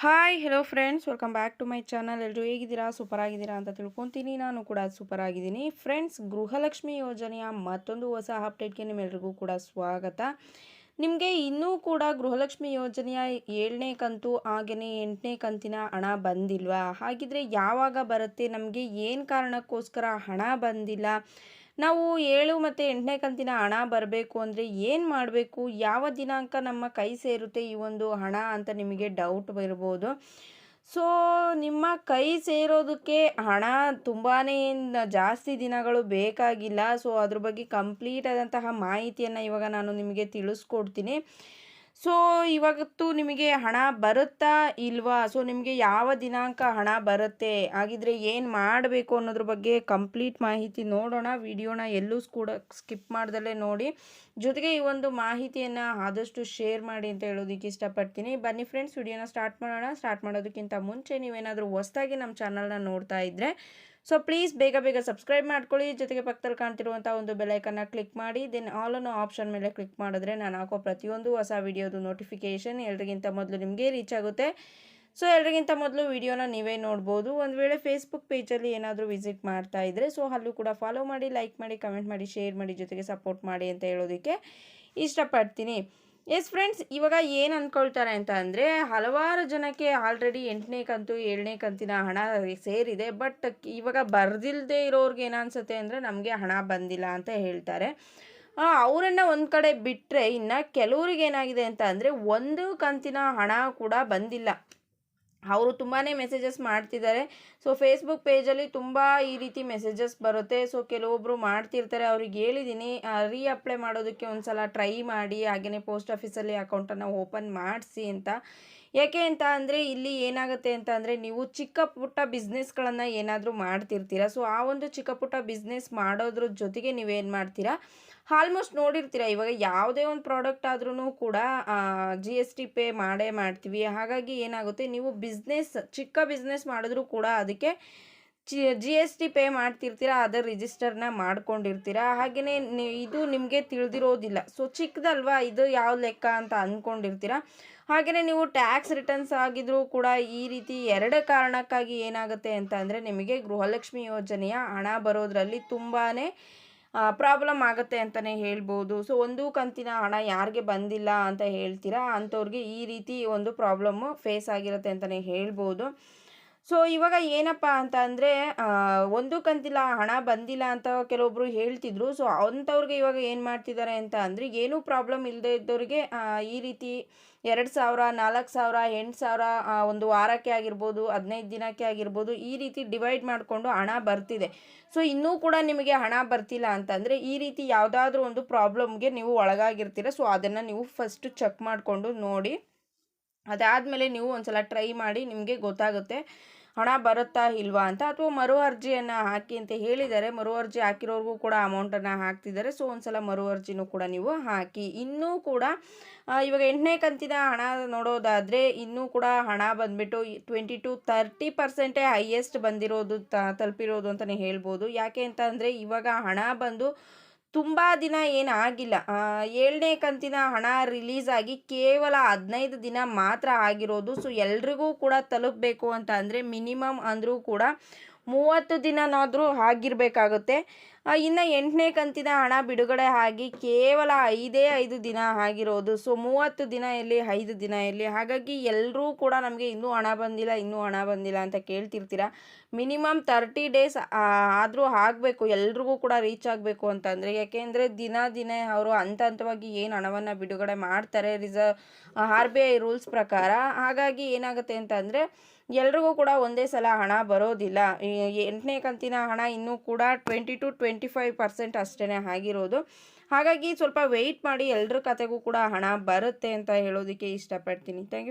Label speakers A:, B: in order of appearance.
A: Hi hello friends welcome back to my channel ಎಲ್ಲರೂ ಹೇಗಿದ್ದೀರಾ? Super ಆಗಿದ್ದೀರಾ ಅಂತ ತಿಳ್ಕೊತೀನಿ. ನಾನು ಕೂಡ ಸೂಪರ್ ಆಗಿದ್ದೀನಿ ಫ್ರೆಂಡ್ಸ್ ಗೃಹಲಕ್ಷ್ಮಿ ಯೋಜನೆಯ ಮತ್ತೊಂದು ಹೊಸ ಅಪ್ಡೇಟ್ಗೆ ನಿಮ್ಮೆಲ್ರಿಗೂ ಕೂಡ ಸ್ವಾಗತ. ನಿಮಗೆ ಇನ್ನೂ ಕೂಡ ಗೃಹಲಕ್ಷ್ಮಿ ಯೋಜನೆಯ ಏಳನೇ ಕಂತು ಹಾಗೆಯೇ ಎಂಟನೇ ಕಂತಿನ ಹಣ ಬಂದಿಲ್ವಾ? ಹಾಗಿದ್ರೆ ಯಾವಾಗ ಬರುತ್ತೆ? ನಮಗೆ ಏನು ಕಾರಣಕ್ಕೋಸ್ಕರ ಹಣ ಬಂದಿಲ್ಲ? ನಾವು ಏಳು ಮತ್ತು ಎಂಟನೇ ಕಂತಿನ ಹಣ ಬರಬೇಕು ಅಂದರೆ ಏನು ಮಾಡಬೇಕು? ಯಾವ ದಿನಾಂಕ ನಮ್ಮ ಕೈ ಸೇರುತ್ತೆ ಈ ಒಂದು ಹಣ ಅಂತ ನಿಮಗೆ ಡೌಟ್ ಇರ್ಬೋದು. ಸೊ ನಿಮ್ಮ ಕೈ ಸೇರೋದಕ್ಕೆ ಹಣ ತುಂಬಾ ಜಾಸ್ತಿ ದಿನಗಳು ಬೇಕಾಗಿಲ್ಲ. ಸೊ ಅದ್ರ ಬಗ್ಗೆ ಕಂಪ್ಲೀಟ್ ಆದಂತಹ ಮಾಹಿತಿಯನ್ನು ಇವಾಗ ನಾನು ನಿಮಗೆ ತಿಳಿಸ್ಕೊಡ್ತೀನಿ. ಸೊ ಇವತ್ತು ನಿಮಗೆ ಹಣ ಬರುತ್ತಾ ಇಲ್ವಾ? ಸೊ ನಿಮಗೆ ಯಾವ ದಿನಾಂಕ ಹಣ ಬರುತ್ತೆ? ಹಾಗಿದ್ರೆ ಏನು ಮಾಡಬೇಕು ಅನ್ನೋದ್ರ ಬಗ್ಗೆ ಕಂಪ್ಲೀಟ್ ಮಾಹಿತಿ ನೋಡೋಣ. ವಿಡಿಯೋನ ಎಲ್ಲೂ ಕೂಡ ಸ್ಕಿಪ್ ಮಾಡ್ದಲ್ಲೇ ನೋಡಿ. ಜೊತೆಗೆ ಈ ಒಂದು ಮಾಹಿತಿಯನ್ನು ಆದಷ್ಟು ಶೇರ್ ಮಾಡಿ ಅಂತ ಹೇಳೋದಕ್ಕೆ ಇಷ್ಟಪಡ್ತೀನಿ. ಬನ್ನಿ ಫ್ರೆಂಡ್ಸ್ ವಿಡಿಯೋನ ಸ್ಟಾರ್ಟ್ ಮಾಡೋಣ. ಸ್ಟಾರ್ಟ್ ಮಾಡೋದಕ್ಕಿಂತ ಮುಂಚೆ ನೀವೇನಾದರೂ ಹೊಸದಾಗಿ ನಮ್ಮ ಚಾನಲ್ನ ನೋಡ್ತಾ ಇದ್ದರೆ ಸೊ ಪ್ಲೀಸ್ ಬೇಗ ಬೇಗ ಸಬ್ಸ್ಕ್ರೈಬ್ ಮಾಡ್ಕೊಳ್ಳಿ. ಜೊತೆಗೆ ಪಕ್ಕದಲ್ಲಿ ಕಾಣ್ತಿರುವಂಥ ಒಂದು ಬೆಲೈಕನ್ನ ಕ್ಲಿಕ್ ಮಾಡಿ. ದೆನ್ ಆಲ್ ಅನ್ನೋ ಆಪ್ಷನ್ ಮೇಲೆ ಕ್ಲಿಕ್ ಮಾಡಿದ್ರೆ ನಾನು ಹಾಕೋ ಪ್ರತಿಯೊಂದು ಹೊಸ ವಿಡಿಯೋದು ನೋಟಿಫಿಕೇಷನ್ ಎಲ್ರಿಗಿಂತ ಮೊದಲು ನಿಮಗೆ ರೀಚ್ ಆಗುತ್ತೆ. ಸೊ ಎಲ್ರಿಗಿಂತ ಮೊದಲು ವಿಡಿಯೋನ ನೀವೇ ನೋಡ್ಬೋದು. ಒಂದು ವೇಳೆ ಫೇಸ್ಬುಕ್ ಪೇಜಲ್ಲಿ ಏನಾದರೂ ವಿಸಿಟ್ ಮಾಡ್ತಾ ಇದ್ದರೆ ಸೊ ಅಲ್ಲೂ ಕೂಡ ಫಾಲೋ ಮಾಡಿ ಲೈಕ್ ಮಾಡಿ ಕಮೆಂಟ್ ಮಾಡಿ ಶೇರ್ ಮಾಡಿ, ಜೊತೆಗೆ ಸಪೋರ್ಟ್ ಮಾಡಿ ಅಂತ ಹೇಳೋದಕ್ಕೆ ಇಷ್ಟಪಡ್ತೀನಿ. ಎಸ್ ಫ್ರೆಂಡ್ಸ್, ಇವಾಗ ಏನು ಅಂದ್ಕೊಳ್ತಾರೆ ಅಂತ ಅಂದರೆ, ಹಲವಾರು ಜನಕ್ಕೆ ಆಲ್ರೆಡಿ ಎಂಟನೇ ಕಂತು, ಏಳನೇ ಕಂತಿನ ಹಣ ಸೇರಿದೆ ಬಟ್ ಇವಾಗ ಬರ್ದಿಲ್ಲದೆ ಇರೋರ್ಗೆ ಏನನ್ಸುತ್ತೆ ಅಂದರೆ, ನಮಗೆ ಹಣ ಬಂದಿಲ್ಲ ಅಂತ ಹೇಳ್ತಾರೆ. ಅವರನ್ನು ಒಂದು ಕಡೆ ಬಿಟ್ಟರೆ ಇನ್ನು ಕೆಲವ್ರಿಗೆ ಏನಾಗಿದೆ ಅಂತ ಅಂದರೆ, ಒಂದು ಕಂತಿನ ಹಣ ಕೂಡ ಬಂದಿಲ್ಲ. ಅವರು ತುಂಬಾ ಮೆಸೇಜಸ್ ಮಾಡ್ತಿದ್ದಾರೆ. ಸೊ ಫೇಸ್ಬುಕ್ ಪೇಜಲ್ಲಿ ತುಂಬ ಈ ರೀತಿ ಮೆಸೇಜಸ್ ಬರುತ್ತೆ. ಸೊ ಕೆಲವೊಬ್ಬರು ಮಾಡ್ತಿರ್ತಾರೆ. ಅವ್ರಿಗೆ ಹೇಳಿದ್ದೀನಿ ರೀ ಅಪ್ಲೈ ಮಾಡೋದಕ್ಕೆ ಒಂದು ಸಲ ಟ್ರೈ ಮಾಡಿ ಹಾಗೆಯೇ ಪೋಸ್ಟ್ ಆಫೀಸಲ್ಲಿ ಅಕೌಂಟನ್ನು ಓಪನ್ ಮಾಡಿಸಿ ಅಂತ. ಯಾಕೆ ಅಂತ ಅಂದರೆ ಇಲ್ಲಿ ಏನಾಗುತ್ತೆ ಅಂತ ಅಂದರೆ ನೀವು ಚಿಕ್ಕ ಪುಟ್ಟ ಬಿಸ್ನೆಸ್ಗಳನ್ನು ಏನಾದರೂ ಮಾಡ್ತಿರ್ತೀರ. ಸೊ ಆ ಒಂದು ಚಿಕ್ಕ ಪುಟ್ಟ ಬಿಸ್ನೆಸ್ ಮಾಡೋದ್ರ ಜೊತೆಗೆ ನೀವೇನು ಮಾಡ್ತೀರಾ? ಆಲ್ಮೋಸ್ಟ್ ನೋಡಿರ್ತೀರ, ಇವಾಗ ಯಾವುದೇ ಒಂದು ಪ್ರಾಡಕ್ಟ್ ಆದ್ರೂ ಕೂಡ ಜಿ ಎಸ್ ಟಿ ಪೇ ಮಾಡೇ ಮಾಡ್ತೀವಿ. ಹಾಗಾಗಿ ಏನಾಗುತ್ತೆ, ನೀವು ಬಿಸ್ನೆಸ್ ಚಿಕ್ಕ ಬಿಸ್ನೆಸ್ ಮಾಡಿದ್ರೂ ಕೂಡ ಅದಕ್ಕೆ G G S T pay ಮಾಡ್ತಿರ್ತೀರ, ಅದರ ರಿಜಿಸ್ಟರ್ನ ಮಾಡ್ಕೊಂಡಿರ್ತೀರ ಹಾಗೆಯೇ ಇದು ನಿಮಗೆ ತಿಳಿದಿರೋದಿಲ್ಲ. ಸೊ ಚಿಕ್ಕದಲ್ವಾ ಇದು ಯಾವ ಲೆಕ್ಕ ಅಂತ ಅಂದ್ಕೊಂಡಿರ್ತೀರ ಹಾಗೆಯೇ ನೀವು ಟ್ಯಾಕ್ಸ್ ರಿಟರ್ನ್ಸ್ ಆಗಿದ್ರೂ ಕೂಡ ಈ ರೀತಿ ಎರಡು ಕಾರಣಕ್ಕಾಗಿ ಏನಾಗುತ್ತೆ ಅಂತ ಅಂದರೆ, ನಿಮಗೆ ಗೃಹಲಕ್ಷ್ಮಿ ಯೋಜನೆಯ ಹಣ ಬರೋದರಲ್ಲಿ ತುಂಬಾ ಪ್ರಾಬ್ಲಮ್ ಆಗುತ್ತೆ ಅಂತಲೇ ಹೇಳ್ಬೋದು. ಸೊ ಒಂದು ಕಂತಿನ ಹಣ ಯಾರಿಗೆ ಬಂದಿಲ್ಲ ಅಂತ ಹೇಳ್ತೀರಾ? ಅಂಥವ್ರಿಗೆ ಈ ರೀತಿ ಒಂದು ಪ್ರಾಬ್ಲಮ್ಮು ಫೇಸ್ ಆಗಿರುತ್ತೆ ಅಂತಲೇ ಹೇಳ್ಬೋದು. ಸೊ ಇವಾಗ ಏನಪ್ಪ ಅಂತ ಅಂದರೆ ಒಂದು ಕಂತಿಲ್ಲ, ಹಣ ಬಂದಿಲ್ಲ ಅಂತ ಕೆಲವೊಬ್ಬರು ಹೇಳ್ತಿದ್ರು. ಸೊ ಅಂಥವ್ರಿಗೆ ಇವಾಗ ಏನು ಮಾಡ್ತಿದ್ದಾರೆ ಅಂತ ಅಂದರೆ, ಏನೂ ಪ್ರಾಬ್ಲಮ್ ಇಲ್ಲದೆ ಇದ್ದವ್ರಿಗೆ ಈ ರೀತಿ ಎರಡು ಸಾವಿರ, ನಾಲ್ಕು ಸಾವಿರ, ಎಂಟು ಸಾವಿರ ಒಂದು ವಾರಕ್ಕೆ ಆಗಿರ್ಬೋದು, ಹದಿನೈದು ದಿನಕ್ಕೆ ಆಗಿರ್ಬೋದು, ಈ ರೀತಿ ಡಿವೈಡ್ ಮಾಡಿಕೊಂಡು ಹಣ ಬರ್ತಿದೆ. ಸೊ ಇನ್ನೂ ಕೂಡ ನಿಮಗೆ ಹಣ ಬರ್ತಿಲ್ಲ ಅಂತಂದರೆ ಈ ರೀತಿ ಯಾವುದಾದ್ರೂ ಒಂದು ಪ್ರಾಬ್ಲಮ್ಗೆ ನೀವು ಒಳಗಾಗಿರ್ತೀರ. ಸೊ ಅದನ್ನು ನೀವು ಫಸ್ಟ್ ಚೆಕ್ ಮಾಡಿಕೊಂಡು ನೋಡಿ. ಅದಾದಮೇಲೆ ನೀವು ಒಂದು ಸಲ ಟ್ರೈ ಮಾಡಿ ನಿಮಗೆ ಗೊತ್ತಾಗುತ್ತೆ, ಹಣ ಬರುತ್ತಾ ಇಲ್ವಾ ಅಂತ. ಅಥವಾ ಮರು ಅರ್ಜಿಯನ್ನು ಹಾಕಿ ಅಂತ ಹೇಳಿದ್ದಾರೆ ಮರು ಅರ್ಜಿ ಹಾಕಿರೋರ್ಗೂ ಕೂಡ ಅಮೌಂಟನ್ನು ಹಾಕ್ತಿದ್ದಾರೆ. ಸೊ ಒಂದು ಸಲ ಮರು ಅರ್ಜಿನೂ ಕೂಡ ನೀವು ಹಾಕಿ. ಇನ್ನೂ ಕೂಡ ಇವಾಗ ಎಂಟನೇ ಕಂತಿನ ಹಣ ನೋಡೋದಾದರೆ, ಇನ್ನೂ ಕೂಡ ಹಣ ಬಂದುಬಿಟ್ಟು ಟ್ವೆಂಟಿ ಟು ತರ್ಟಿ ಪರ್ಸೆಂಟೇ ಹೈಯೆಸ್ಟ್ ಬಂದಿರೋದು ತಲುಪಿರೋದು ಅಂತಲೇ ಹೇಳ್ಬೋದು. ಯಾಕೆ ಅಂತ ಅಂದರೆ ಇವಾಗ ಹಣ ಬಂದು ತುಂಬ ದಿನ ಏನಾಗಿಲ್ಲ ಏಳನೇ ಕಂತಿನ ಹಣ ರಿಲೀಸ್ ಆಗಿ ಕೇವಲ ಹದಿನೈದು ದಿನ ಮಾತ್ರ ಆಗಿರೋದು. ಸೊ ಎಲ್ರಿಗೂ ಕೂಡ ತಲುಪಬೇಕು ಅಂತ ಅಂದರೆ ಮಿನಿಮಮ್ ಅಂದರೂ ಕೂಡ ಮೂವತ್ತು ದಿನನಾದರೂ ಆಗಿರಬೇಕಾಗುತ್ತೆ. ಇನ್ನು ಎಂಟನೇ ಕಂತಿನ ಹಣ ಬಿಡುಗಡೆ ಆಗಿ ಕೇವಲ ಐದೇ ಐದು ದಿನ ಆಗಿರೋದು. ಸೊ ಮೂವತ್ತು ದಿನ ಇಲ್ಲಿ ಐದು ದಿನ ಇಲ್ಲಿ ಹಾಗಾಗಿ ಎಲ್ಲರೂ ಕೂಡ ನಮಗೆ ಇನ್ನೂ ಹಣ ಬಂದಿಲ್ಲ, ಇನ್ನೂ ಹಣ ಬಂದಿಲ್ಲ ಅಂತ ಕೇಳ್ತಿರ್ತೀರ? ಮಿನಿಮಮ್ ತರ್ಟಿ ಡೇಸ್ ಆದರೂ ಆಗಬೇಕು. ಎಲ್ರಿಗೂ ಕೂಡ ರೀಚ್ ಆಗಬೇಕು ಅಂತಂದರೆ. ಯಾಕೆಂದರೆ ದಿನ ದಿನ ಅವರು ಹಂತ ಹಂತವಾಗಿ ಏನು ಹಣವನ್ನು ಬಿಡುಗಡೆ ಮಾಡ್ತಾರೆ reserve R B I rules ಪ್ರಕಾರ. ಹಾಗಾಗಿ ಏನಾಗುತ್ತೆ ಅಂತಂದರೆ ಎಲ್ರಿಗೂ ಕೂಡ ಒಂದೇ ಸಲ ಹಣ ಬರೋದಿಲ್ಲ. ಎಂಟನೇ ಕಂತಿನ ಹಣ ಇನ್ನೂ ಕೂಡ twenty two twenty five percent ಅಷ್ಟೇ ಆಗಿರೋದು. ಹಾಗಾಗಿ ಸ್ವಲ್ಪ ವೆಯ್ಟ್ ಮಾಡಿ ಎಲ್ಲರ ಕತೆಗೂ ಕೂಡ ಹಣ ಬರುತ್ತೆ ಅಂತ ಹೇಳೋದಕ್ಕೆ ಇಷ್ಟಪಡ್ತೀನಿ. Thank you